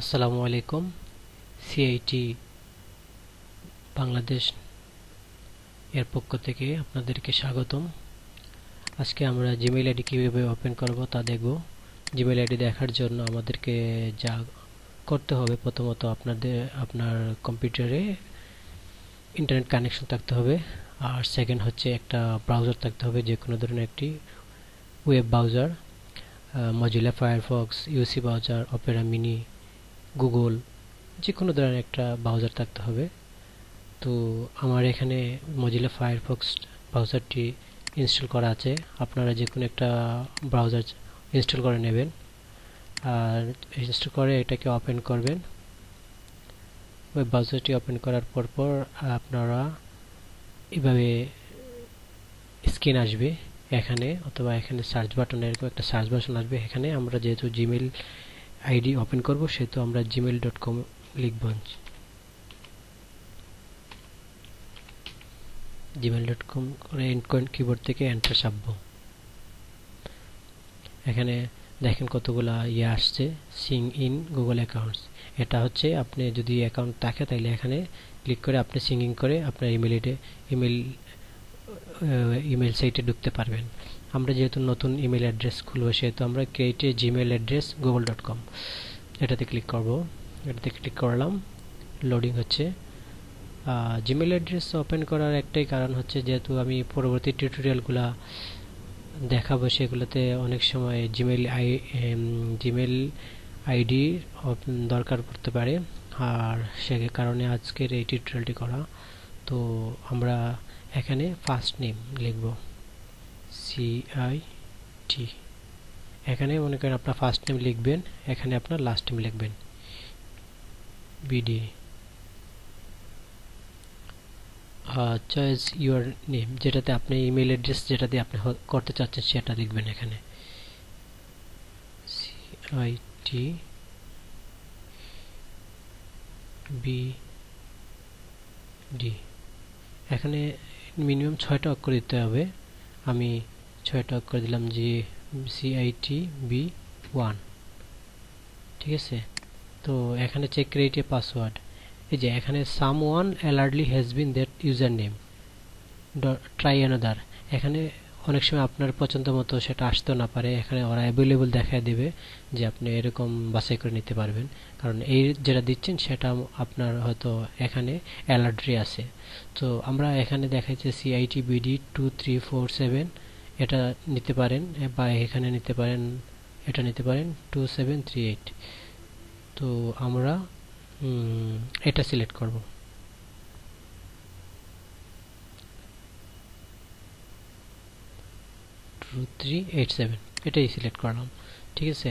আসসালামু আলাইকুম সিআইটি বাংলাদেশ এর পক্ষ থেকে আপনাদেরকে স্বাগতম। আজকে আমরা জিমেইল আইডি কীভাবে ওপেন করব তা দেখব। জিমেইল আইডি দেখার জন্য আমাদেরকে যা করতে হবে প্রথমত আপনাদের, আপনার কম্পিউটারে ইন্টারনেট কানেকশন থাকতে হবে। আর সেকেন্ড হচ্ছে একটা ব্রাউজার থাকতে হবে যে কোনো ধরনের একটি web browser Mozilla Firefox UC browser Opera mini Google যে কোনো ধরনের একটা ব্রাউজার থাকতে হবে। তো আমার এখানে মজিলা ফায়ারফক্স ব্রাউজারটি ইনস্টল করা আছে। আপনারা যে কোনো একটা ব্রাউজার ইনস্টল করে নেবেন। আর ইনস্টল করে এটাকে ওপেন করবেন। ওই ব্রাউজারটি ওপেন করার পর পর আপনারা এভাবে স্ক্রিন আসবে এখানে, অথবা এখানে সার্চ বাটন এরকম একটা সার্চ বাটন আসবে এখানে। আমরা যেহেতু জিমেল আইডি ওপেন করব সেহেতু আমরা জিমেল ডট কম লিখব। জিমেল ডট কম করে কিবোর্ড থেকে এন্টার চাপব এখানে দেখেন কতগুলা ইয়ে আসছে সিং ইন গুগল অ্যাকাউন্টস এটা হচ্ছে আপনি যদি অ্যাকাউন্ট থাকে তাহলে এখানে ক্লিক করে আপনি সিঙ্গিং করে আপনার ইমেল ইমেল ইমেল সাইটে ঢুকতে পারবেন। আমরা যেহেতু নতুন ইমেল অ্যাড্রেস খুলবো, সেহেতু আমরা create Gmail address Google dot com এটাতে ক্লিক করব। এটাতে ক্লিক করলাম। লোডিং হচ্ছে। জিমেল অ্যাড্রেস ওপেন করার একটাই কারণ হচ্ছে যেহেতু আমি পরবর্তী টিউটোরিয়ালগুলা দেখাবো, সেগুলোতে অনেক সময় জিমেল আই জিমেল আইডি দরকার পড়তে পারে। আর সে কারণে আজকের এই টিউটোরিয়ালটি করা। তো আমরা এখানে ফার্স্ট নেম লিখব সি আই টি এখানে মনে করেন আপনার ফার্স্ট নেম লিখবেন, এখানে আপনার লাস্ট নেম লিখবেন। বিডি চয়েস ইউর নেম যেটাতে আপনি ইমেল অ্যাড্রেস যেটাতে আপনি করতে চাচ্ছেন সেটা লিখবেন এখানে। C I T B D এখানে মিনিমাম ছয়টা অক্ষর দিতে হবে। আমি ছয়টা অক্ষর দিলাম যে সিআইটি বি ওয়ান ঠিক আছে? তো এখানে চেক ক্রিয়েট পাসওয়ার্ড এই যে, এখানে someone already has been that username try another এখানে অনেক সময় আপনার পছন্দ মতো সেটা আসতেও না পারে। এখানে ওরা অ্যাভেলেবল দেখায় দেবে যে আপনি এরকম বাছাই করে নিতে পারবেন। কারণ এই যেটা দিচ্ছেন সেটা আপনার হয়তো এখানে অ্যালার্টরি আছে। তো আমরা এখানে দেখাচ্ছি CIT BD two three four seven এটা নিতে পারেন বা এখানে নিতে পারেন, এটা নিতে পারেন টু সেভেন থ্রি এইট তো আমরা এটা সিলেক্ট করব। থ্রি এইট সেভেন এটাই সিলেক্ট করলাম ঠিক আছে?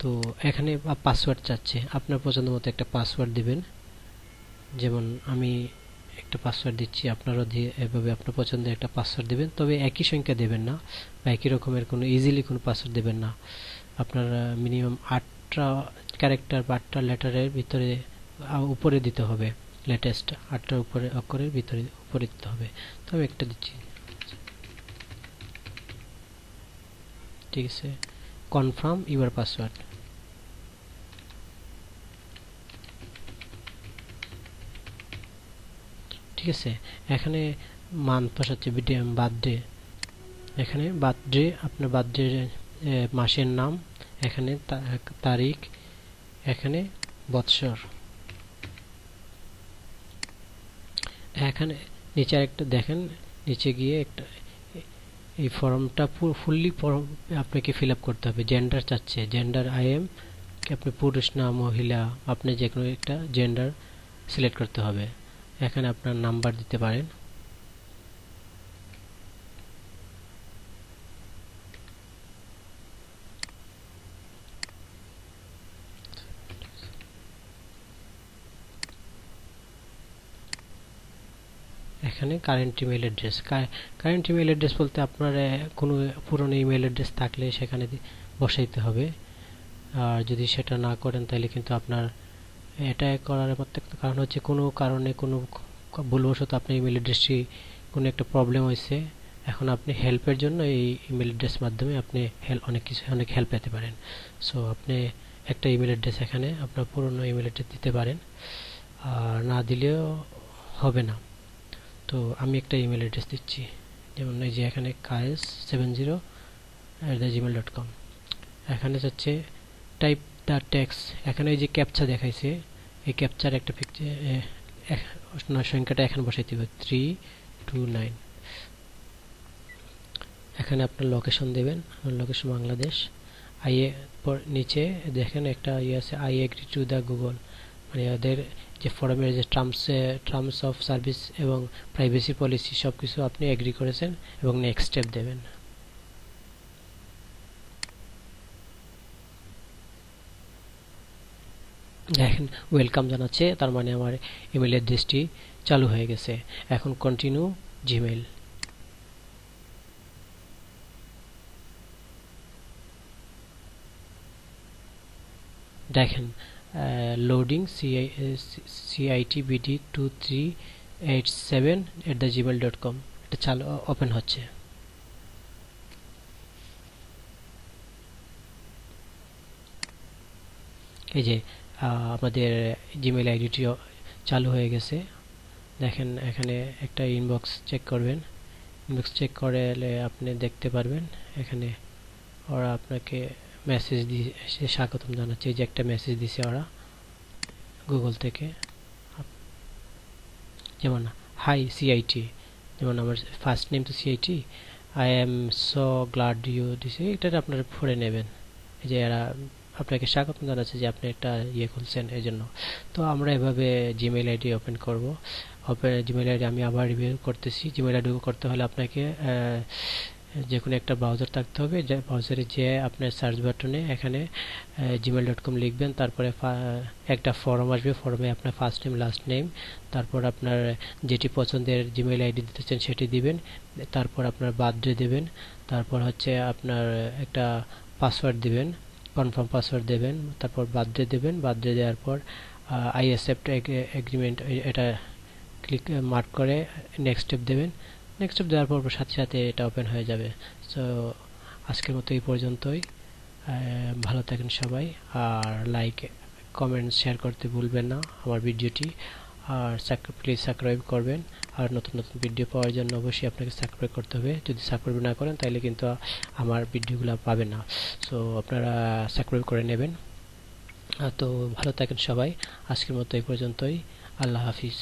তো এখানে পাসওয়ার্ড চাচ্ছে। আপনার পছন্দ মতো একটা পাসওয়ার্ড দিবেন। যেমন আমি একটা পাসওয়ার্ড দিচ্ছি, আপনারও দিয়ে এভাবে আপনার পছন্দের একটা পাসওয়ার্ড দেবেন। তবে একই সংখ্যা দেবেন না বা একই রকমের কোনো ইজিলি কোনো পাসওয়ার্ড দেবেন না। আপনার মিনিমাম আটটা ক্যারেক্টার বা আটটা লেটারের ভিতরে উপরে দিতে হবে। লেটেস্ট আটটার উপরে, অক্ষরের ভিতরে উপরে দিতে হবে। তো আমি একটা দিচ্ছি। ঠিক আছে। কনফার্ম ইউর পাসওয়ার্ড ঠিক আছে। এখানে মান্থ বসাচ্ছে বার্থডে এখানে বার্থডে আপনার বার্থডে মাসের নাম। এখানে তারিখ। এখানে বৎসর। এখানে নিচে একটা দেখেন। নিচে গিয়ে একটা এই ফর্মটা ফুললি ফর্ম আপনাকে ফিল আপ করতে হবে। জেন্ডার চাচ্ছে। জেন্ডার আই এম আপনি পুরুষ না, মহিলা, আপনি যে কোনো একটা জেন্ডার সিলেক্ট করতে হবে। এখানে আপনার নাম্বার দিতে পারেন। এখানে current email address current email address বলতে আপনার কোনো পুরনো ইমেল অ্যাড্রেস থাকলে সেখানে বসাইতে হবে। আর যদি সেটা না করেন তাহলে কিন্তু আপনার এটা করার কারণ হচ্ছে কোনো কারণে কোনো ভুলবশত আপনার ইমেল অ্যাড্রেসটি কোনো একটা প্রবলেম হয়েছে। এখন আপনি হেল্পের জন্য এই ইমেল অ্যাড্রেস মাধ্যমে আপনি হেল্প অনেক কিছু, অনেক হেল্প পেতে পারেন। সো আপনি একটা ইমেল অ্যাড্রেস এখানে আপনার পুরনো ইমেল অ্যাড্রেস দিতে পারেন। আর না দিলেও হবে না। তো আমি একটা ইমেল অ্যাড্রেস দিচ্ছি। যেমন এই যে এখানে কায়েস সেভেন জিরো অ্যাট এখানে হচ্ছে টাইপ দ্য ট্যাক্স এখানে এই যে ক্যাপচা দেখাইছে, এই ক্যাপচার একটা পিকচার সংখ্যাটা এখানে বসাইতে হবে থ্রি টু নাইন এখানে আপনার লোকেশন দেবেন লোকেশন বাংলাদেশ। আইএ নিচে দেখেন একটা ইয়ে আছে I agree to the Google মানে ওদের যে ফোরামের যে টার্মস টার্মস অফ সার্ভিস এবং প্রাইভেসি পলিসি সব কিছু আপনি এগ্রি করেছেন এবং নেক্সট স্টেপ দেবেন। দেখেন ওয়েলকাম জানাচ্ছে, তার মানে আমার ইমেল অ্যাড্রেসটি চালু হয়ে গেছে। এখন কন্টিনিউ জিমেল দেখেন three eight seven at the Gmail dot com এটা চালু ওপেন হচ্ছে। এই যে আমাদের জিমেল আইডিটি চালু হয়ে গেছে। দেখেন, এখানে একটা ইনবক্স চেক করবেন। ইনবক্স চেক করলে আপনি দেখতে পারবেন। এখানে ওরা আপনাকে মেসেজ দিয়ে স্বাগতম জানাচ্ছে। যে একটা মেসেজ দিছে ওরা গুগল থেকে। যেমন হাই সিআইটি যেমন আমার ফার্স্ট নেম তো CIT I am so glad you দিছে। এটা আপনারা পড়ে নেবেন। এই যে এরা আপনাকে স্বাগত জানাচ্ছে যে আপনি একটা ইয়ে খুলছেন এই জন্য তো আমরা এভাবে জিমেইল আইডি ওপেন করব। ওপেন জিমেইল আইডি আমি আবার রিভিউ করতেছি। জিমেইল আইডি করতে হলে আপনাকে যে কোনো একটা ব্রাউজার থাকতে হবে, যে ব্রাউজারে যে আপনার সার্চ বাটনে এখানে জিমেল ডট কম লিখবেন, তারপরে একটা ফর্ম আসবে ফর্মে আপনার ফার্স্ট নেম লাস্ট নেম তারপর আপনার যেটি পছন্দের জিমেল আইডি দিতে চান সেটি দিবেন, তারপর আপনার বার্থডে দেবেন, তারপর হচ্ছে আপনার একটা পাসওয়ার্ড দিবেন কনফার্ম পাসওয়ার্ড দেবেন, তারপর বার্থডে দেবেন বার্থডে দেওয়ার পর আই অ্যাকসেপ্ট এগ্রিমেন্ট এটা ক্লিক মার্ক করে নেক্সট স্টেপ দেবেন নেক্সট স্টেপ দেওয়ার পর সাথে সাথে এটা ওপেন হয়ে যাবে। সো আজকের মতো এই পর্যন্তই। ভালো থাকেন সবাই। আর লাইক কমেন্ট শেয়ার করতে ভুলবেন না আমার ভিডিওটি। আর প্লিজ সাবস্ক্রাইব করবেন। আর নতুন নতুন ভিডিও পাওয়ার জন্য অবশ্যই আপনাকে সাবস্ক্রাইব করতে হবে। যদি সাবস্ক্রাইব না করেন তাহলে কিন্তু আমার ভিডিওগুলো পাবেন না। সো আপনারা সাবস্ক্রাইব করে নেবেন। তো, ভালো থাকেন সবাই। আজকের মতো এই পর্যন্তই। আল্লাহ হাফিজ।